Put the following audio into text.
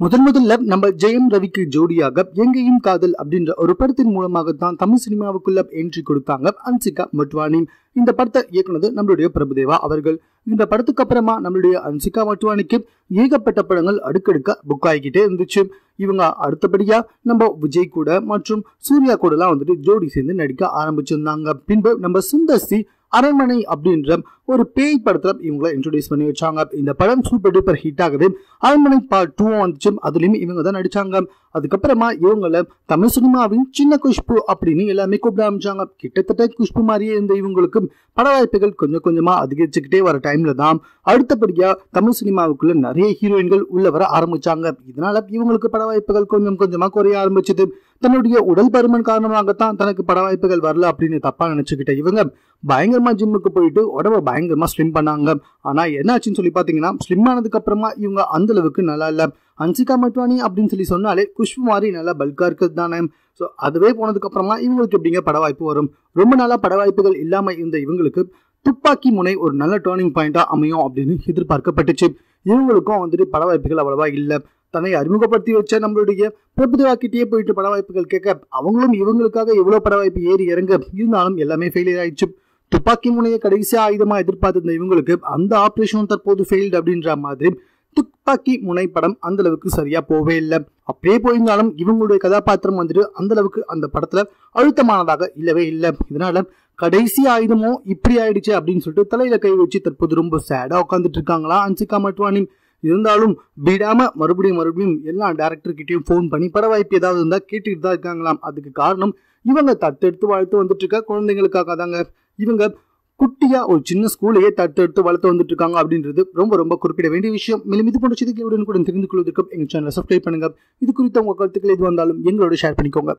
முதன் முதல்ல நம்ம ஜெயம் ரவிக்கு ஜோடியாக எங்கேயும் காதல் அப்படின்ற ஒரு படத்தின் மூலமாக தான் தமிழ் சினிமாவுக்குள்ள என்ட்ரி கொடுத்தாங்க அன்சிகா மட்வானி. இந்த படத்தை இயக்குனது நம்மளுடைய பிரபுதேவா அவர்கள். இந்த படத்துக்கு அப்புறமா நம்மளுடைய அன்சிகா மட்வானிக்கு ஏகப்பட்ட படங்கள் அடுக்கடுக்க புக் ஆகிக்கிட்டே இருந்துச்சு. இவங்க அடுத்தபடியா நம்ம விஜய் கூட மற்றும் சூர்யா கூடலாம் வந்துட்டு ஜோடி சேர்ந்து நடிக்க ஆரம்பிச்சிருந்தாங்க. பின்பு நம்ம சுந்தர் சி அரண்மனை அப்படின்ற ஒரு பேய் படத்துல இவங்களை இன்ட்ரோடியூஸ் பண்ணி வச்சாங்க. இந்த படம் சூப்பர் டூப்பர் ஹிட் ஆகுது. அரண்மனை பார்ட் டூ வந்துச்சு அதுலயும் இவங்க தான் நடிச்சாங்க. அதுக்கப்புறமா இவங்களை தமிழ் சினிமாவின் சின்ன குஷ்பு அப்படின்னு எல்லாமே கூப்பிட ஆரம்பிச்சாங்க. கிட்டத்தட்ட குஷ்பு மாதிரியே இருந்த இவங்களுக்கு பட வாய்ப்புகள் கொஞ்சம் கொஞ்சமா அதிகரிச்சுக்கிட்டே வர டைம்ல தான் அடுத்தபடியா தமிழ் சினிமாவுக்குள்ள நிறைய ஹீரோயின்கள் உள்ள வர ஆரம்பிச்சாங்க. இதனால இவங்களுக்கு பட வாய்ப்புகள் கொஞ்சம் கொஞ்சமா குறைய ஆரம்பிச்சது. தன்னுடைய உடல் பருமன் காரணமாகத்தான் தனக்கு பட வாய்ப்புகள் வரல அப்படின்னு தப்பா நினைச்சுக்கிட்ட இவங்க பயங்கரமா ஜிம்முக்கு போயிட்டு உடம்ப பயங்கரமா ஸ்லிம் பண்ணாங்க. ஆனா என்னாச்சுன்னு சொல்லி பாத்தீங்கன்னா ஸ்லிம் ஆனதுக்கு அப்புறமா இவங்க அந்த அளவுக்கு நல்லா இல்லை. ஹன்சிகா மட்வானி அப்படின்னு சொல்லி சொன்னாலே குஷ்பு மாதிரி நல்லா பல்கா இருக்கிறது தானே. ஸோ அதுவே போனதுக்கப்புறமா இவங்களுக்கு எப்படிங்க பட வாய்ப்பு வரும்? ரொம்ப நல்லா பட வாய்ப்புகள் இல்லாமல் இருந்த இவங்களுக்கு துப்பாக்கி முனை ஒரு நல்ல டேர்னிங் பாயிண்ட்டாக அமையும் அப்படின்னு எதிர்பார்க்கப்பட்டுச்சு. இவங்களுக்கும் வந்துட்டு பட வாய்ப்புகள் அவ்வளவா இல்லை. தன்னை அறிமுகப்படுத்தி வச்ச நம்மளுடைய பிரபுதேவா கிட்டேயே போயிட்டு பட வாய்ப்புகள் கேட்க அவங்களும் இவங்களுக்காக எவ்வளோ பட வாய்ப்பு ஏறி இறங்க இருந்தாலும் எல்லாமே ஃபெயிலியர் ஆயிடுச்சு. துப்பாக்கி முனையை கடைசியாக ஆயுதமாக எதிர்பார்த்திருந்த இவங்களுக்கு அந்த ஆப்ரேஷனும் தற்போது ஃபெயில்டு அப்படின்ற மாதிரி துப்பாக்கி முனை படம் அந்த அளவுக்கு சரியா போவே இல்லை. அப்படியே போயிருந்தாலும் இவங்களுடைய கதாபாத்திரம் வந்துட்டு அந்த அளவுக்கு அந்த படத்துல அழுத்தமானதாக இல்லவே இல்லை. இதனால கடைசி ஆயுதமோ இப்படி ஆயிடுச்சு அப்படின்னு சொல்லிட்டு தலையில கை வச்சு தற்போது ரொம்ப சேடா உட்காந்துட்டு இருக்காங்களா அன்சிகா மட்வானி. இருந்தாலும் விடாம மறுபடியும் மறுபடியும் எல்லா டேரக்டர்கிட்டையும் ஃபோன் பண்ணி பட வாய்ப்பு ஏதாவது இருந்தா கேட்டுக்கிட்டு தான் இருக்காங்களாம். அதுக்கு காரணம் இவங்க தத்தெடுத்து வாழ்த்து வந்துட்டு இருக்க குழந்தைங்களுக்காக தாங்க. இவங்க குட்டியா ஒரு சின்ன ஸ்கூலையே தடுத்து எடுத்து வளர்த்து வந்துட்டு இருக்காங்க அப்படின்றது ரொம்ப ரொம்ப குறிப்பிட வேண்டிய விஷயம். மேலும் இது போன்ற செய்திகளுடன் கூட தெரிந்து கொள்வதற்கு எங்கள் சேனலை சப்ஸ்கிரைப் பண்ணுங்க. இது குறித்த உங்க கருத்துக்கள் எது வந்தாலும் எங்களோட ஷேர் பண்ணிக்கோங்க.